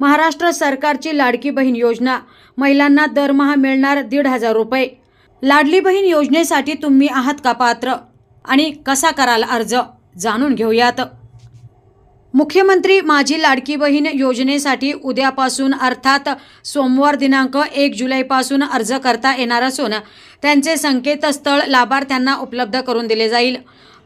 महाराष्ट्र सरकारची लाडकी बहीण योजना. महिलांना दरमहा मिळणार दीड हजार रुपये. लाडली बहीण योजनेसाठी तुम्ही आहात का पात्र? आणि कसा कराल अर्ज? जाणून घेऊयात. मुख्यमंत्री माझी लाडकी बहीण योजनेसाठी उद्यापासून अर्थात सोमवार दिनांक एक जुलैपासून अर्ज करता येणार असून त्यांचे संकेतस्थळ लाभार्थ्यांना उपलब्ध करून दिले जाईल.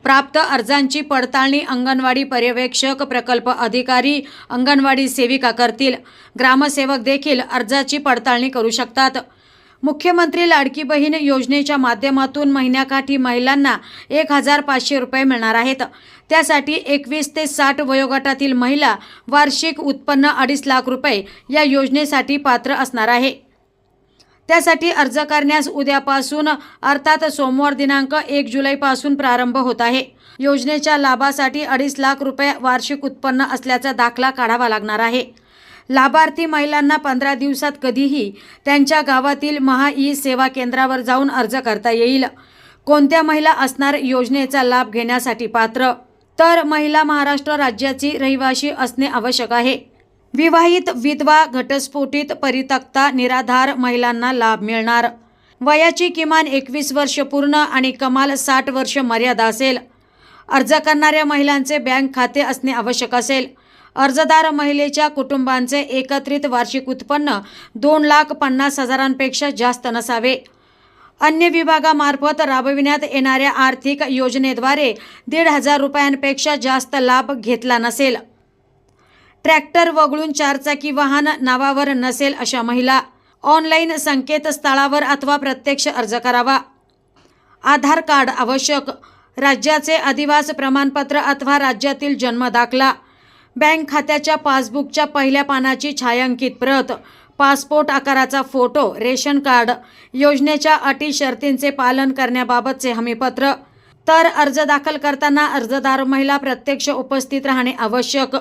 प्राप्त अर्जांची पडताळणी अंगणवाडी पर्यवेक्षक प्रकल्प अधिकारी अंगणवाडी सेविका करतील. ग्रामसेवक देखील अर्जाची पडताळणी करू शकतात. मुख्यमंत्री लाडकी बहीण योजनेच्या माध्यमातून महिन्याकाठी महिलांना एक हजार पाचशे रुपये मिळणार आहेत. त्यासाठी एकवीस ते साठ वयोगटातील महिला वार्षिक उत्पन्न अडीच लाख रुपये या योजनेसाठी पात्र असणार आहे. त्यासाठी अर्ज करण्यास उद्यापासून अर्थात सोमवार दिनांक एक जुलैपासून प्रारंभ होत आहे. योजनेच्या लाभासाठी अडीच लाख रुपये वार्षिक उत्पन्न असल्याचा दाखला काढावा लागणार आहे. लाभार्थी महिलांना पंधरा दिवसात कधीही त्यांच्या गावातील महा ई सेवा केंद्रावर जाऊन अर्ज करता येईल. कोणत्या महिला असणार योजनेचा लाभ घेण्यासाठी पात्र? तर महिला महाराष्ट्र राज्याची रहिवाशी असणे आवश्यक आहे. विवाहित विधवा घटस्फोटित परितक्ता निराधार महिलांना लाभ मिळणार. वयाची किमान एकवीस वर्ष पूर्ण आणि कमाल साठ वर्ष मर्यादा असेल. अर्ज करणाऱ्या महिलांचे बँक खाते असणे आवश्यक असेल. अर्जदार महिलेच्या कुटुंबांचे एकत्रित वार्षिक उत्पन्न दोन लाख पन्नास हजारांपेक्षा जास्त नसावे. अन्य विभागामार्फत राबविण्यात येणाऱ्या आर्थिक योजनेद्वारे दीड हजार रुपयांपेक्षा जास्त लाभ घेतला नसेल. ट्रॅक्टर वगळून चारचाकी वाहन नावावर नसेल अशा महिला. ऑनलाईन संकेतस्थळावर अथवा प्रत्यक्ष अर्ज करावा. आधार कार्ड आवश्यक. राज्याचे अधिवास प्रमाणपत्र अथवा राज्यातील जन्म दाखला. बँक खात्याच्या पासबुकच्या पहिल्या पानाची छायांकित प्रत. पासपोर्ट आकाराचा फोटो रेशन कार्ड. योजनेच्या अटी शर्तींचे पालन करण्याबाबतचे हमीपत्र. तर अर्ज दाखल करताना अर्जदार महिला प्रत्यक्ष उपस्थित राहणे आवश्यक.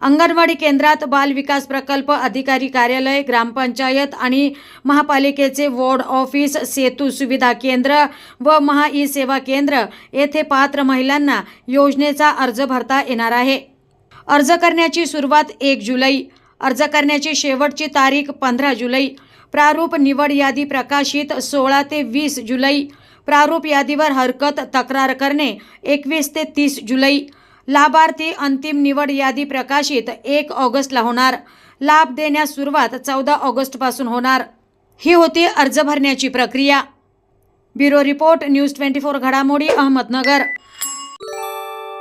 अंगणवाडी केंद्रात बाल विकास प्रकल्प अधिकारी कार्यालय ग्रामपंचायत आणि महापालिकेचे वॉर्ड ऑफिस सेतू सुविधा केंद्र व महा ई सेवा केंद्र येथे पात्र महिलांना योजनेचा अर्ज भरता येणार आहे. अर्ज करण्याची सुरुवात एक जुलै. अर्ज करण्याची शेवटची तारीख पंधरा जुलै. प्रारूप निवड यादी प्रकाशित सोळा ते वीस जुलै. प्रारूप यादीवर हरकत तक्रार करणे एकवीस ते तीस जुलै. लाभार्थी अंतिम निवड यादी प्रकाशित एक ऑगस्टला होणार. लाभ देण्यास सुरुवात चौदा ऑगस्टपासून होणार. ही होती अर्ज भरण्याची प्रक्रिया. Bureau report news twenty four घडामोडी अहमदनगर.